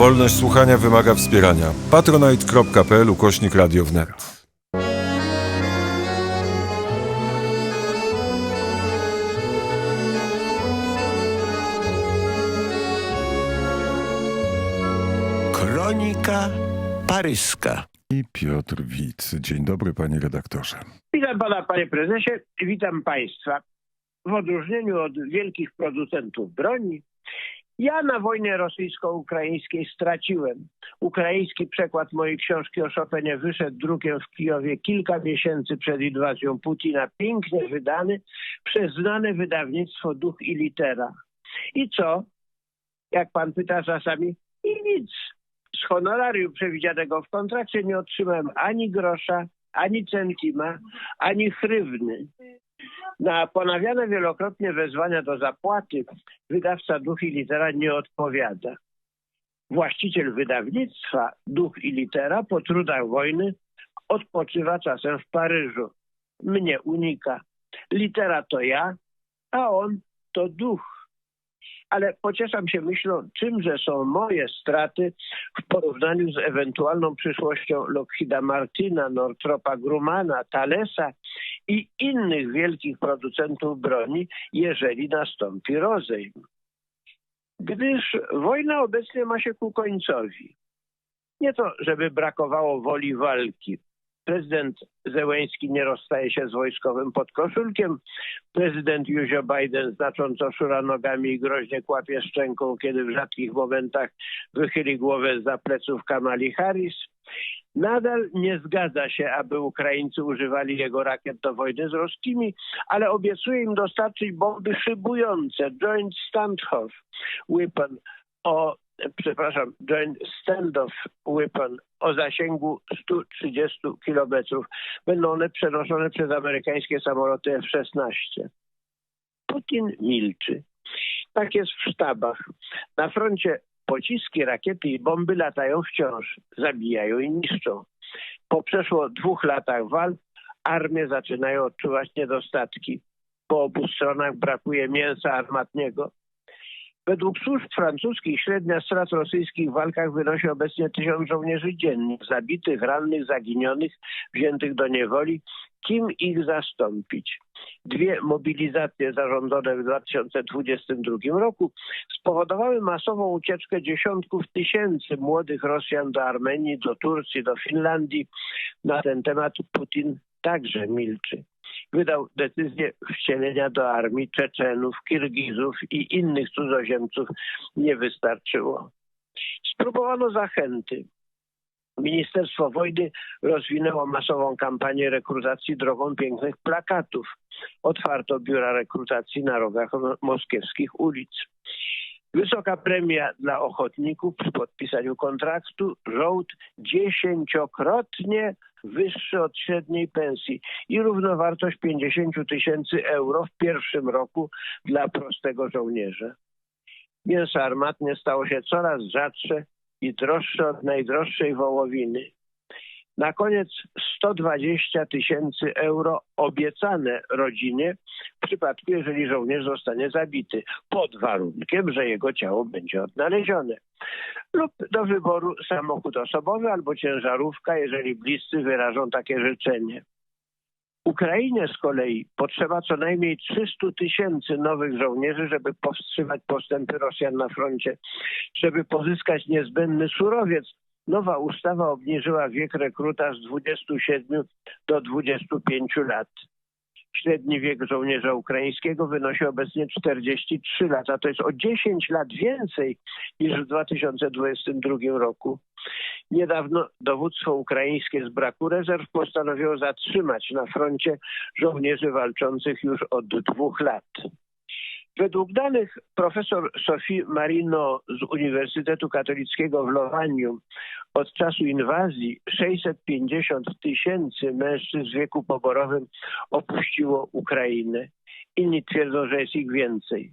Wolność słuchania wymaga wspierania. patronite.pl ukośnik Radio Wnet. Kronika paryska. I Piotr Wit. Dzień dobry, panie redaktorze. Witam pana, panie prezesie, witam państwa. W odróżnieniu od wielkich producentów broni, ja na wojnie rosyjsko-ukraińskiej straciłem. Ukraiński przekład mojej książki o Chopinie wyszedł drukiem w Kijowie kilka miesięcy przed inwazją Putina, pięknie wydany przez znane wydawnictwo Duch i Litera. I co? Jak pan pyta czasami, i nic. Z honorarium przewidzianego w kontrakcie nie otrzymałem ani grosza, ani centima, ani hrywny. Na ponawiane wielokrotnie wezwania do zapłaty wydawca Duch i Litera nie odpowiada. Właściciel wydawnictwa Duch i Litera po trudach wojny odpoczywa czasem w Paryżu. Mnie unika. Litera to ja, a on to duch. Ale pocieszam się myślą, czymże są moje straty w porównaniu z ewentualną przyszłością Lockheeda Martina, Northropa Grumana, Thalesa i innych wielkich producentów broni, jeżeli nastąpi rozejm. Gdyż wojna obecnie ma się ku końcowi. Nie to, żeby brakowało woli walki. Prezydent Zełęński nie rozstaje się z wojskowym podkoszulkiem. Prezydent Józio Biden znacząco szura nogami i groźnie kłapie szczęką, kiedy w rzadkich momentach wychyli głowę za pleców Kamali Harris. Nadal nie zgadza się, aby Ukraińcy używali jego rakiet do wojny z ruskimi, ale obiecuje im dostarczyć bomby szybujące, Joint Standoff Weapon o przepraszam, Joint Standoff Weapon o zasięgu 130 kilometrów. Będą one przenoszone przez amerykańskie samoloty F-16. Putin milczy. Tak jest w sztabach. Na froncie pociski, rakiety i bomby latają wciąż, zabijają i niszczą. Po przeszło dwóch latach walk armie zaczynają odczuwać niedostatki. Po obu stronach brakuje mięsa armatniego. Według służb francuskich średnia strat rosyjskich w walkach wynosi obecnie tysiąc żołnierzy dziennie, zabitych, rannych, zaginionych, wziętych do niewoli. Kim ich zastąpić? Dwie mobilizacje zarządzone w 2022 roku spowodowały masową ucieczkę dziesiątków tysięcy młodych Rosjan do Armenii, do Turcji, do Finlandii. Na ten temat Putin także milczy wydał decyzję wcielenia do armii Czeczenów, Kirgizów i innych cudzoziemców nie wystarczyło. Spróbowano zachęty. Ministerstwo Wojny rozwinęło masową kampanię rekrutacji drogą pięknych plakatów. Otwarto biura rekrutacji na rogach moskiewskich ulic. Wysoka premia dla ochotników przy podpisaniu kontraktu, żołd dziesięciokrotnie wyższy od średniej pensji i równowartość 50 tysięcy euro w pierwszym roku dla prostego żołnierza. Mięso armatnie stało się coraz rzadsze i droższe od najdroższej wołowiny. Na koniec 120 tysięcy euro obiecane rodzinie w przypadku, jeżeli żołnierz zostanie zabity, pod warunkiem, że jego ciało będzie odnalezione. Lub do wyboru samochód osobowy albo ciężarówka, jeżeli bliscy wyrażą takie życzenie. Ukrainie z kolei potrzeba co najmniej 300 tysięcy nowych żołnierzy, żeby powstrzymać postępy Rosjan na froncie, żeby pozyskać niezbędny surowiec, Nowa ustawa obniżyła wiek rekruta z 27 do 25 lat. Średni wiek żołnierza ukraińskiego wynosi obecnie 43 lata. To jest o 10 lat więcej niż w 2022 roku. Niedawno dowództwo ukraińskie z braku rezerw postanowiło zatrzymać na froncie żołnierzy walczących już od dwóch lat. Według danych profesor Sophie Marino z Uniwersytetu Katolickiego w Lowaniu od czasu inwazji 650 tysięcy mężczyzn w wieku poborowym opuściło Ukrainę. Inni twierdzą, że jest ich więcej.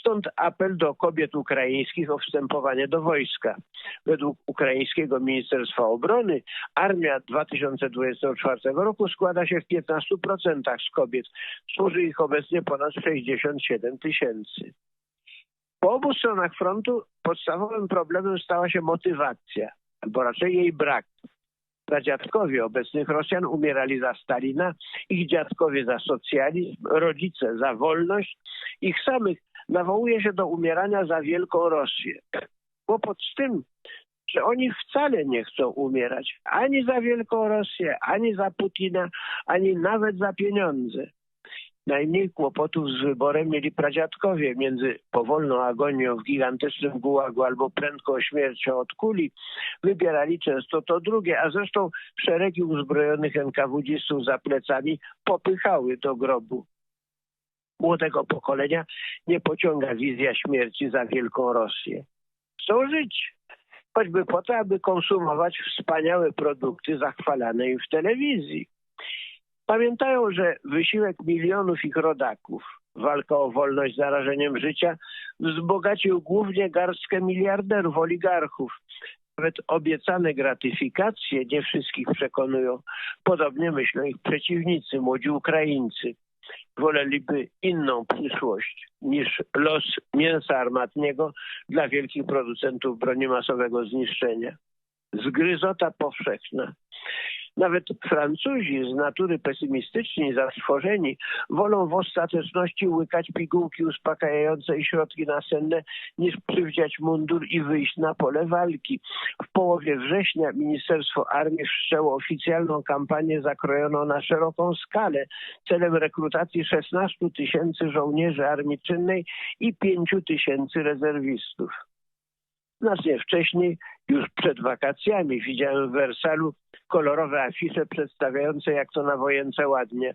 Stąd apel do kobiet ukraińskich o wstępowanie do wojska. Według ukraińskiego Ministerstwa Obrony armia 2024 roku składa się w 15% z kobiet. Służy ich obecnie ponad 67 tysięcy. Po obu stronach frontu podstawowym problemem stała się motywacja, albo raczej jej brak. Pradziadkowie obecnych Rosjan umierali za Stalina, ich dziadkowie za socjalizm, rodzice za wolność, ich samych nawołuje się do umierania za wielką Rosję. Kłopot z tym, że oni wcale nie chcą umierać ani za wielką Rosję, ani za Putina, ani nawet za pieniądze. Najmniej kłopotów z wyborem mieli pradziadkowie między powolną agonią w gigantycznym gułagu albo prędką śmiercią od kuli. Wybierali często to drugie, a zresztą szeregi uzbrojonych NKWD-stów za plecami popychały do grobu. Młodego pokolenia nie pociąga wizja śmierci za wielką Rosję. Chcą żyć, choćby po to, aby konsumować wspaniałe produkty zachwalane im w telewizji. Pamiętają, że wysiłek milionów ich rodaków, walka o wolność zarażeniem życia, wzbogacił głównie garstkę miliarderów, oligarchów. Nawet obiecane gratyfikacje nie wszystkich przekonują. Podobnie myślą ich przeciwnicy, młodzi Ukraińcy. Woleliby inną przyszłość niż los mięsa armatniego dla wielkich producentów broni masowego zniszczenia. Zgryzota powszechna. Nawet Francuzi z natury pesymistyczni, zatrwożeni, wolą w ostateczności łykać pigułki uspokajające i środki nasenne, niż przywdziać mundur i wyjść na pole walki. W połowie września Ministerstwo Armii wszczęło oficjalną kampanię zakrojoną na szeroką skalę celem rekrutacji 16 tysięcy żołnierzy armii czynnej i 5 tysięcy rezerwistów. Znacznie wcześniej, już przed wakacjami, widziałem w Wersalu kolorowe afisze przedstawiające, jak to na wojence ładnie.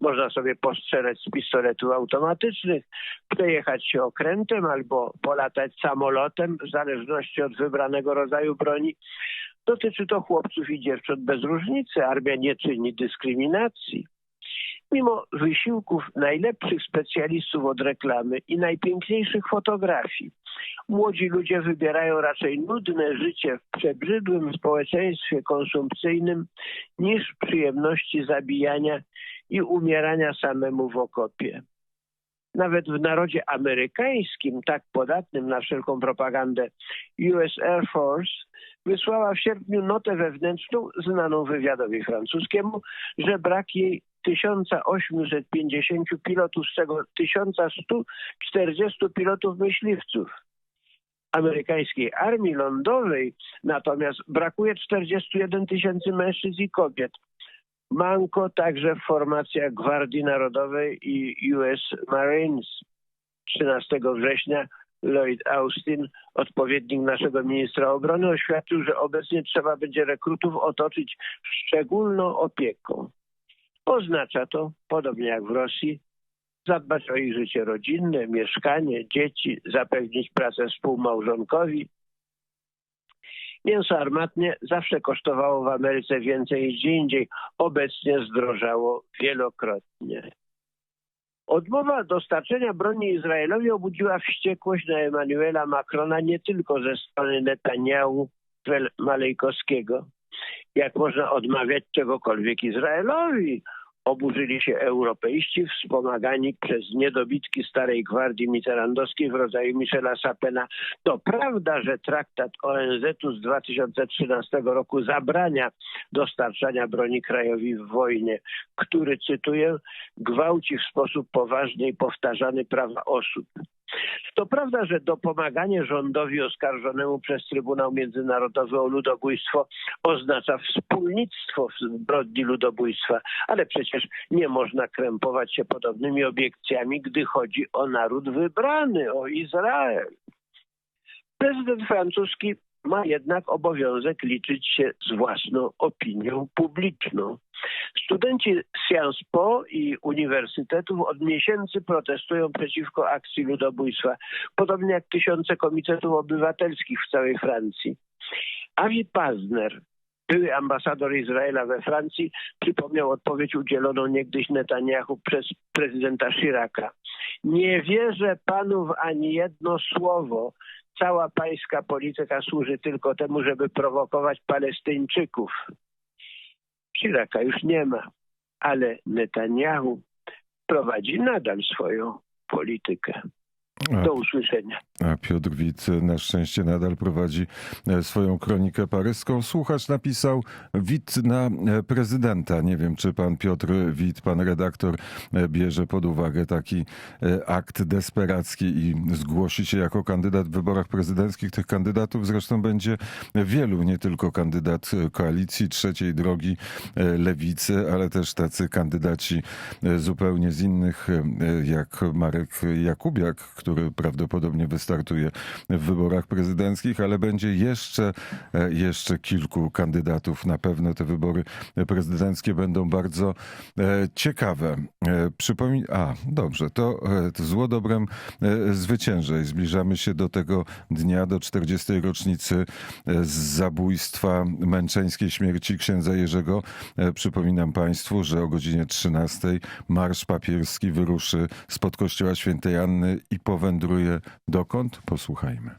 Można sobie postrzelać z pistoletów automatycznych, przejechać się okrętem albo polatać samolotem, w zależności od wybranego rodzaju broni. Dotyczy to chłopców i dziewcząt bez różnicy. Armia nie czyni dyskryminacji. Mimo wysiłków najlepszych specjalistów od reklamy i najpiękniejszych fotografii, młodzi ludzie wybierają raczej nudne życie w przebrzydłym społeczeństwie konsumpcyjnym niż przyjemności zabijania i umierania samemu w okopie. Nawet w narodzie amerykańskim, tak podatnym na wszelką propagandę, US Air Force wysłała w sierpniu notę wewnętrzną znaną wywiadowi francuskiemu, że brak jej 1850 pilotów, z czego 1140 pilotów myśliwców. Amerykańskiej armii lądowej natomiast brakuje 41 tysięcy mężczyzn i kobiet. Manko także w formacjach Gwardii Narodowej i US Marines. 13 września Lloyd Austin, odpowiednik naszego ministra obrony, oświadczył, że obecnie trzeba będzie rekrutów otoczyć szczególną opieką. Oznacza to, podobnie jak w Rosji, zadbać o ich życie rodzinne, mieszkanie, dzieci, zapewnić pracę współmałżonkowi. Mięso armatnie zawsze kosztowało w Ameryce więcej niż gdzie indziej. Obecnie zdrożało wielokrotnie. Odmowa dostarczenia broni Izraelowi obudziła wściekłość na Emanuela Macrona nie tylko ze strony Netanyahu, Malejkowskiego. Jak można odmawiać czegokolwiek Izraelowi? Oburzyli się Europeiści wspomagani przez niedobitki starej gwardii mitterrandowskiej w rodzaju Michela Sapena. To prawda, że traktat ONZ-u z 2013 roku zabrania dostarczania broni krajowi w wojnie, który, cytuję, gwałci w sposób poważny i powtarzany prawa osób. To prawda, że dopomaganie rządowi oskarżonemu przez Trybunał Międzynarodowy o ludobójstwo oznacza wspólnictwo w zbrodni ludobójstwa, ale przecież nie można krępować się podobnymi obiekcjami, gdy chodzi o naród wybrany, o Izrael. Prezydent francuski ma jednak obowiązek liczyć się z własną opinią publiczną. Studenci Sciences Po i uniwersytetów od miesięcy protestują przeciwko akcji ludobójstwa, podobnie jak tysiące komitetów obywatelskich w całej Francji. Avi Pazner, były ambasador Izraela we Francji, przypomniał odpowiedź udzieloną niegdyś Netanyahu przez prezydenta Chiraca. Nie wierzę panu w ani jedno słowo, cała pańska polityka służy tylko temu, żeby prowokować Palestyńczyków. Chiraka już nie ma, ale Netanyahu prowadzi nadal swoją politykę. Do usłyszenia. A Piotr Wit na szczęście nadal prowadzi e, swoją kronikę paryską. Słuchacz napisał Wit na e, prezydenta. Nie wiem, czy pan Piotr Wit, pan redaktor, e, bierze pod uwagę taki akt desperacki i zgłosi się jako kandydat w wyborach prezydenckich. Tych kandydatów zresztą będzie wielu, nie tylko kandydat koalicji trzeciej drogi lewicy, ale też tacy kandydaci zupełnie z innych, jak Marek Jakubiak, który prawdopodobnie wystartuje w wyborach prezydenckich, ale będzie jeszcze, e, jeszcze kilku kandydatów. Na pewno te wybory prezydenckie będą bardzo e, ciekawe. E, Przypomin... A, dobrze, to, to zło dobrem zwycięży. I Zbliżamy się do tego dnia, do 40. rocznicy zabójstwa męczeńskiej śmierci księdza Jerzego. Przypominam Państwu, że o godzinie 13 Marsz Papierski wyruszy spod kościoła świętej Anny i powędruje dokąd? Posłuchajmy.